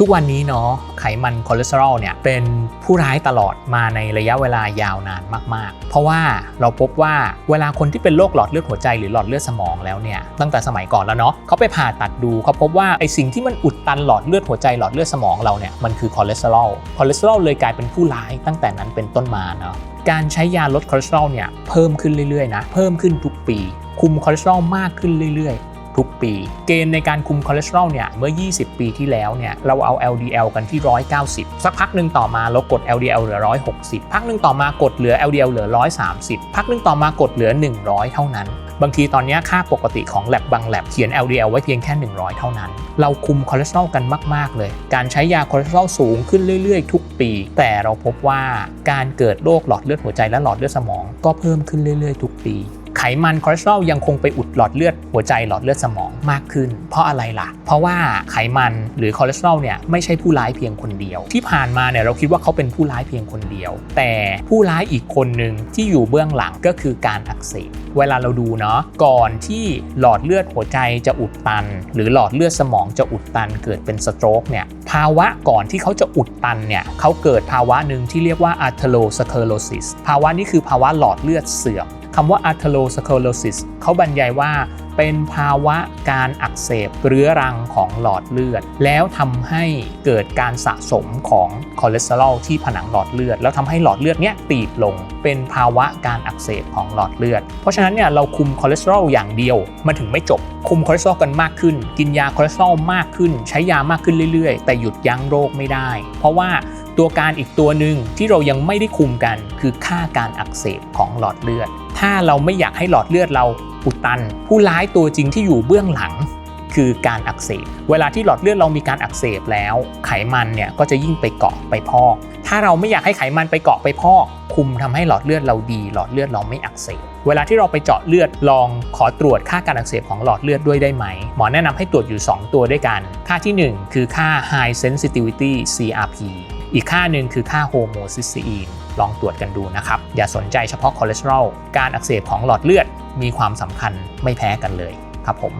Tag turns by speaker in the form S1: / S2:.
S1: ทุกวันนี้เนาะไขมันคอเลสเตอรอลเนี่ยเป็นผู้ร้ายตลอดมาในระยะเวลายาวนานมาก ๆ เพราะว่าเราพบว่าเวลาคนที่เป็นโรคหลอดเลือดหัวใจหรือหลอดเลือดสมองแล้วเนี่ยตั้งแต่สมัยก่อนแล้วเนาะเขาไปผ่าตัดดูเขาพบว่าไอสิ่งที่มันอุดตันหลอดเลือดหัวใจหลอดเลือดสมองเราเนี่ยมันคือคอเลสเตอรอลคอเลสเตอรอลเลยกลายเป็นผู้ร้ายตั้งแต่นั้นเป็นต้นมาเนาะการใช้ยาลดคอเลสเตอรอลเนี่ยเพิ่มขึ้นเรื่อยๆนะเพิ่มขึ้นทุกปี คุมคอเลสเตอรอลมากขึ้นเรื่อยๆ ทุกปี เกณฑ์ในการคุมคอเลสเตอรอลเนี่ยเมื่อ 20 ปีที่แล้วเนี่ยเราเอา LDL กันที่ 190 สักพักหนึ่งต่อมาเรากด LDL เหลือ 160 พักหนึ่งต่อมากดเหลือ LDL เหลือ 130 พักหนึ่งต่อมากดเหลือ 100 เท่านั้นบางทีตอนนี้ค่าปกติของแลบบางแลบเขียน LDL ไว้เพียงแค่ 100 เท่านั้น เราคุมคอเลสเตอรอลกันมาก ๆ เลย การใช้ยาคอเลสเตอรอลสูงขึ้นเรื่อย ๆ ทุกปี แต่เราพบว่าการเกิดโรคหลอดเลือดหัวใจและหลอดเลือดสมอง ก็เพิ่มขึ้นเรื่อย ๆ ทุกปี ไขมันคอเลสเตอรอลยังคงไปอุดหลอดเลือดหัวใจหลอดเลือดสมองมากขึ้น เพราะอะไรล่ะ เพราะว่าไขมันหรือคอเลสเตอรอลเนี่ยไม่ใช่ผู้ร้ายเพียงคนเดียว ที่ผ่านมาเนี่ยเราคิดว่าเขาเป็นผู้ร้ายเพียงคนเดียว แต่ผู้ร้ายอีกคนหนึ่งที่อยู่เบื้องหลังก็คือการอักเสบเวลาเราดูเนาะก่อนที่หลอดเลือดหัวใจจะอุดตัน หรือหลอดเลือดสมองจะอุดตันเกิดเป็นสโตรกเนี่ยภาวะก่อนที่เขาจะอุดตันเนี่ยเขาเกิดภาวะหนึ่งที่เรียกว่า atherosclerosis ภาวะนี้คือภาวะหลอดเลือดเสื่อม คำว่า atherosclerosis เขาบรรยายว่าเป็นภาวะการอักเสบเรื้อรังของหลอดเลือด แล้วทำให้เกิดการสะสมของคอเลสเตอรอลที่ผนังหลอดเลือด แล้วทำให้หลอดเลือดเนี้ยตีบลง เป็นภาวะการอักเสบของหลอดเลือด เพราะฉะนั้นเนี่ยเราคุมคอเลสเตอรอลอย่างเดียวมันถึงไม่จบ คุมคอเลสเตอรอลกันมากขึ้น กินยาคอเลสเตอรอลมากขึ้น ใช้ยามากขึ้นเรื่อยๆ แต่หยุดยั้งโรคไม่ได้ เพราะว่า ตัวการอีกตัวหนึ่งที่เรายังไม่ได้คุมกันคือค่าการอักเสบของหลอดเลือด ถ้าเราไม่อยากให้หลอดเลือดเราอุดตัน ผู้ร้ายตัวจริงที่อยู่เบื้องหลังคือการอักเสบ เวลาที่หลอดเลือดเรามีการอักเสบแล้ว ไขมันเนี่ยก็จะยิ่งไปเกาะไปพอก ถ้าเราไม่อยากให้ไขมันไปเกาะไปพอก คุมทำให้หลอดเลือดเราดี หลอดเลือดเราไม่อักเสบ เวลาที่เราไปเจาะเลือดลองขอตรวจค่าการอักเสบของหลอดเลือดด้วยได้ไหม หมอแนะนำให้ตรวจอยู่ 2 ตัวด้วยกัน ค่าทีหนึ่1 คือค่า high sensitivity CRP อีกค่าหนึ่งคือค่าโฮโมซิสตีนลองตรวจกันดูนะครับ อย่าสนใจเฉพาะคอเลสเตอรอลการอักเสบของหลอดเลือดมีความสำคัญไม่แพ้กันเลยครับผม